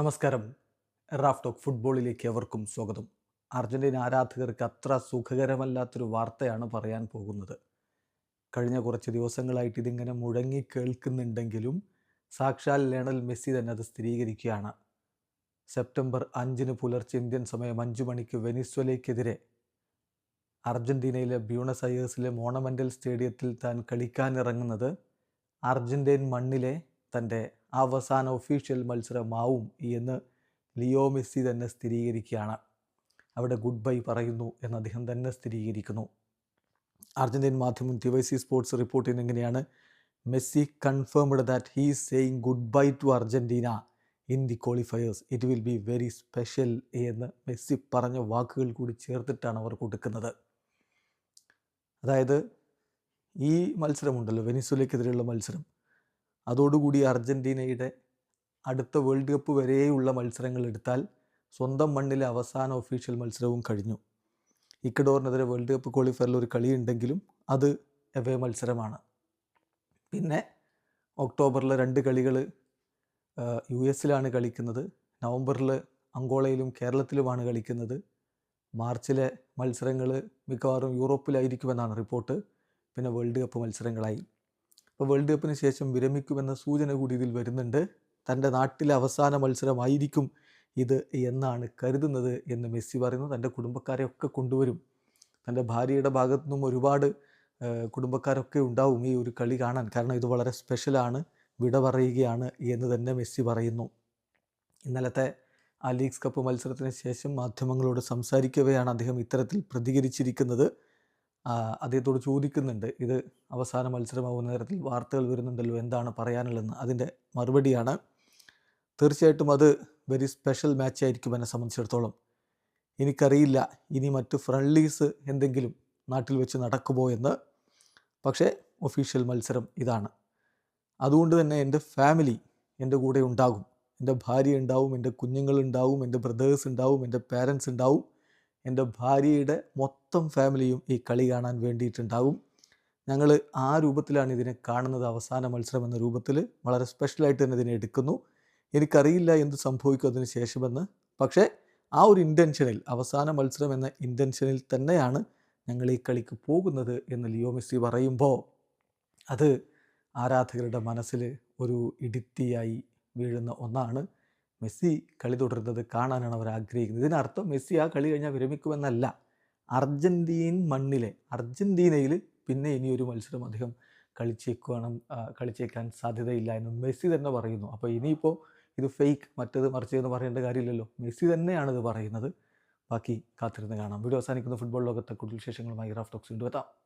നമസ്കാരം. Raf talk ഫുട്ബോളിലേക്ക് എവർക്കും സ്വാഗതം. അർജന്റീന ആരാധകർക്ക് അത്ര സുഖകരമല്ലാത്തൊരു വാർത്തയാണ് പറയാൻ പോകുന്നത്. കഴിഞ്ഞ കുറച്ച് ദിവസങ്ങളായിട്ട് ഇതിങ്ങനെ മുഴങ്ങി കേൾക്കുന്നുണ്ടെങ്കിലും സാക്ഷാൽ ലയണൽ മെസ്സി തന്നെ അത് സ്ഥിരീകരിക്കുകയാണ്. സെപ്റ്റംബർ അഞ്ചിന് പുലർച്ചെ ഇന്ത്യൻ സമയം അഞ്ചു മണിക്ക് വെനിസ്വലയ്ക്കെതിരെ അർജന്റീനയിലെ ബ്യൂണസ് അയേഴ്സിലെ മോണമെന്റൽ സ്റ്റേഡിയത്തിൽ താൻ കളിക്കാനിറങ്ങുന്നത് അർജന്റീൻ മണ്ണിലെ തന്റെ അവസാന ഒഫീഷ്യൽ മത്സരമാവും എന്ന് ലിയോ മെസ്സി തന്നെ സ്ഥിരീകരിക്കുകയാണ്. അവിടെ ഗുഡ് ബൈ പറയുന്നു എന്ന് അദ്ദേഹം തന്നെ സ്ഥിരീകരിക്കുന്നു. അർജന്റീൻ മാധ്യമം ടിവൈസി സ്പോർട്സ് റിപ്പോർട്ട് ചെയ്യുന്ന എങ്ങനെയാണ്? Messi confirmed that he saying good bye to Argentina in the qualifiers it will be very special എന്ന് മെസ്സി പറഞ്ഞ വാക്കുകൾ കൂടി ചേർത്തിട്ടാണ് അവർ കൊടുക്കുന്നത്. അതായത് ഈ മത്സരമുണ്ടല്ലോ വെനിസുലയ്ക്കെതിരെയുള്ള മത്സരം. അതോടുകൂടി അർജന്റീനയുടെ അടുത്ത വേൾഡ് കപ്പ് വരെയുള്ള മത്സരങ്ങൾ എടുത്താൽ സ്വന്തം മണ്ണിലെ അവസാന ഒഫീഷ്യൽ മത്സരവും കഴിഞ്ഞു. ഇക്കഡോറിനെതിരെ വേൾഡ് കപ്പ് ക്വാളിഫയറിൽ ഒരു കളിയുണ്ടെങ്കിലും അത് എവേ മത്സരമാണ്. പിന്നെ ഒക്ടോബറിലെ രണ്ട് കളികൾ യു എസിലാണ് കളിക്കുന്നത്. നവംബറിൽ അങ്കോളയിലും കേരളത്തിലുമാണ് കളിക്കുന്നത്. മാർച്ചിലെ മത്സരങ്ങൾ മിക്കവാറും യൂറോപ്പിലായിരിക്കുമെന്നാണ് റിപ്പോർട്ട്. പിന്നെ വേൾഡ് കപ്പ് മത്സരങ്ങളായി. അപ്പോൾ വേൾഡ് കപ്പിന് ശേഷം വിരമിക്കുമെന്ന സൂചന കൂടി ഇതിൽ വരുന്നുണ്ട്. തന്റെ നാട്ടിലെ അവസാന മത്സരമായിരിക്കും ഇത് എന്നാണ് കരുതുന്നത് എന്ന് മെസ്സി പറയുന്നു. തന്റെ കുടുംബക്കാരെയൊക്കെ കൊണ്ടുവരും. തന്റെ ഭാര്യയുടെ ഭാഗത്തു നിന്നും ഒരുപാട് കുടുംബക്കാരൊക്കെ ഉണ്ടാവും ഈ ഒരു കളി കാണാൻ. കാരണം ഇത് വളരെ സ്പെഷ്യലാണ് വിട പറയുകയാണ് എന്ന് തന്നെ മെസ്സി പറയുന്നു. ഇന്നലത്തെ ആ ലീഗ്സ് കപ്പ് മത്സരത്തിന് ശേഷം മാധ്യമങ്ങളോട് സംസാരിക്കവെയാണ് അദ്ദേഹം ഇത്തരത്തിൽ പ്രതികരിച്ചിരിക്കുന്നത്. അദ്ദേഹത്തോട് ചോദിക്കുന്നുണ്ട് ഇത് അവസാന മത്സരമാവുന്ന നേരത്തിൽ വാർത്തകൾ വരുന്നുണ്ടല്ലോ എന്താണ് പറയാനുള്ളതെന്ന്? അതിന്റെ മറുപടിയാണ് തീർച്ചയായിട്ടും അത് വെരി സ്പെഷ്യൽ മാച്ച് ആയിരിക്കും എന്നെ സംബന്ധിച്ചിടത്തോളം. എനിക്കറിയില്ല ഇനി മറ്റ് ഫ്രണ്ട്ലീസ് എന്തെങ്കിലും നാട്ടിൽ വെച്ച് നടക്കുമോ എന്ന്. പക്ഷേ ഒഫീഷ്യൽ മത്സരം ഇതാണ്. അതുകൊണ്ട് തന്നെ എന്റെ ഫാമിലി എന്റെ കൂടെ ഉണ്ടാകും. എന്റെ ഭാര്യ ഉണ്ടാവും എന്റെ കുഞ്ഞുങ്ങളുണ്ടാവും എന്റെ ബ്രദേഴ്സ് ഉണ്ടാവും എന്റെ പാരൻസ് ഉണ്ടാവും. എന്റെ ഭാര്യയുടെ മൊത്തം ഫാമിലിയും ഈ കളി കാണാൻ വേണ്ടിയിട്ടുണ്ടാകും ഞങ്ങൾ ആ രൂപത്തിലാണ് ഇതിനെ കാണുന്നത്. അവസാന മത്സരം എന്ന രൂപത്തിൽ വളരെ സ്പെഷ്യലായിട്ട് തന്നെ ഇതിനെ എടുക്കുന്നു. എനിക്കറിയില്ല എന്ത് സംഭവിക്കും അതിന് ശേഷമെന്ന്. പക്ഷേ ആ ഒരു ഇന്റൻഷനിൽ അവസാന മത്സരം എന്ന ഇന്റൻഷനിൽ തന്നെയാണ് ഞങ്ങൾ ഈ കളിക്ക് പോകുന്നത് എന്ന് ലിയോ മെസ്സി പറയുമ്പോൾ അത് ആരാധകരുടെ മനസ്സിൽ ഒരു ഇടുത്തിയായി വീഴുന്ന ഒന്നാണ്. മെസ്സി കളി തുടരുന്നത് കാണാനാണ് അവർ ആഗ്രഹിക്കുന്നത്. ഇതിനർത്ഥം മെസ്സി ആ കളി കഴിഞ്ഞാൽ വിരമിക്കുമെന്നല്ല. അർജന്റീൻ മണ്ണിലെ അർജന്റീനയിൽ പിന്നെ ഇനി ഒരു മത്സരം അദ്ദേഹം കളിച്ചേക്കണം കളിച്ചേക്കാൻ സാധ്യതയില്ല എന്ന് മെസ്സി തന്നെ പറയുന്നു. അപ്പോൾ ഇനിയിപ്പോൾ ഇത് ഫേക്ക് മറ്റത് മറിച്ച് എന്ന് പറയേണ്ട കാര്യമില്ലല്ലോ. മെസ്സി തന്നെയാണ് ഇത് പറയുന്നത്. ബാക്കി കാത്തിരുന്ന് കാണാം. വീഡിയോ അവസാനിക്കുന്ന. ഫുട്ബോൾ ലോകത്തെ കൂടുതൽ വിശേഷങ്ങളുമായി റാഫ് ടോക്സ് കൊണ്ടുവെത്താം